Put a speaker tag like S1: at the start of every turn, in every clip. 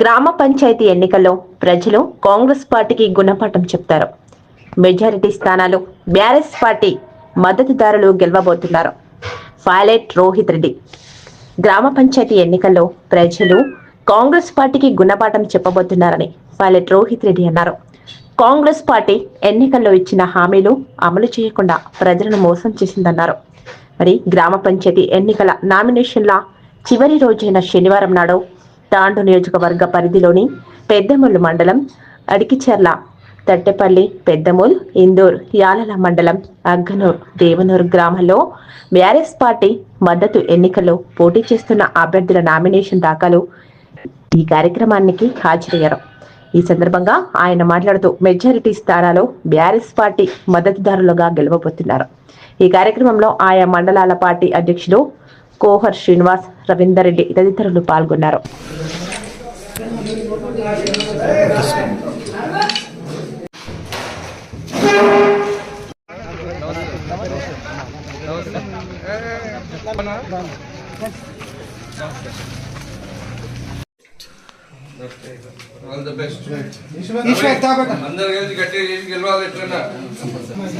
S1: గ్రామ పంచాయతీ ఎన్నికల్లో ప్రజలు కాంగ్రెస్ పార్టీకి గుణపాఠం చెప్తారు. మెజారిటీ స్థానాలు బీఆర్ఎస్ పార్టీ మద్దతుదారులు గెలవబోతున్నారు. పైలట్ రోహిత్ రెడ్డి. గ్రామ పంచాయతీ ఎన్నికల్లో ప్రజలు కాంగ్రెస్ పార్టీకి గుణపాఠం చెప్పబోతున్నారని పైలట్ రోహిత్ రెడ్డి అన్నారు. కాంగ్రెస్ పార్టీ ఎన్నికల్లో ఇచ్చిన హామీలు అమలు చేయకుండా ప్రజలను మోసం చేసిందన్నారు. మరి గ్రామ పంచాయతీ ఎన్నికల నామినేషన్ల చివరి రోజైన శనివారం నాడు తాండు నియోజకవర్గ పరిధిలోని పెద్దమూలు మండలం అడికిచెర్ల తట్టెపల్లి పెద్దమూల్ ఇందూర్ యాలల మండలం అగ్గనూర్ దేవనూరు గ్రామంలో బీఆర్ఎస్ పార్టీ మద్దతు ఎన్నికల్లో పోటీ చేస్తున్న అభ్యర్థుల నామినేషన్ దాఖలు ఈ కార్యక్రమానికి హాజరయ్యారు. ఈ సందర్భంగా ఆయన మాట్లాడుతూ మెజారిటీ స్థానాలు బీఆర్ఎస్ పార్టీ మద్దతుదారులుగా గెలవబోతున్నారు. ఈ కార్యక్రమంలో ఆయా మండలాల పార్టీ అధ్యక్షులు కోహర్ శ్రీనివాస్ రవీందర్ రెడ్డి తదితరులు పాల్గొన్నారు
S2: ఆల్ ద బెస్ట్
S3: ఈశ్వర్ తాబేట
S2: అందరు కలిసి గట్టిగా చేసి గెలవాలి ఎట్లన్నా.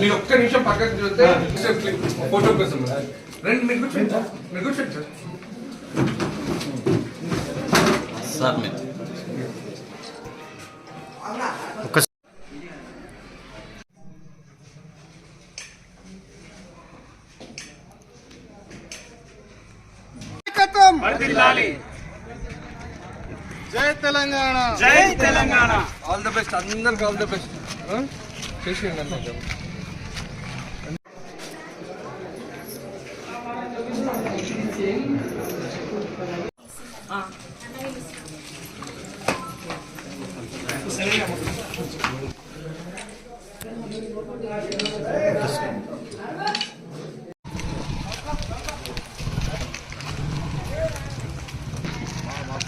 S2: మీరు ఒక్క నిమిషం పక్కకి చూస్తే ఫోటో కోసం. రండి మీరు కూర్చోండి మీరు కూర్చోండి సార్
S4: సార్
S3: నాయకత్వం జై తెలంగాణ.
S5: జై తెలంగాణ.
S2: ఆల్ ద బెస్ట్ అందరికి ఆల్ ద బెస్ట్ చేసేయండి అన్న
S6: లైక్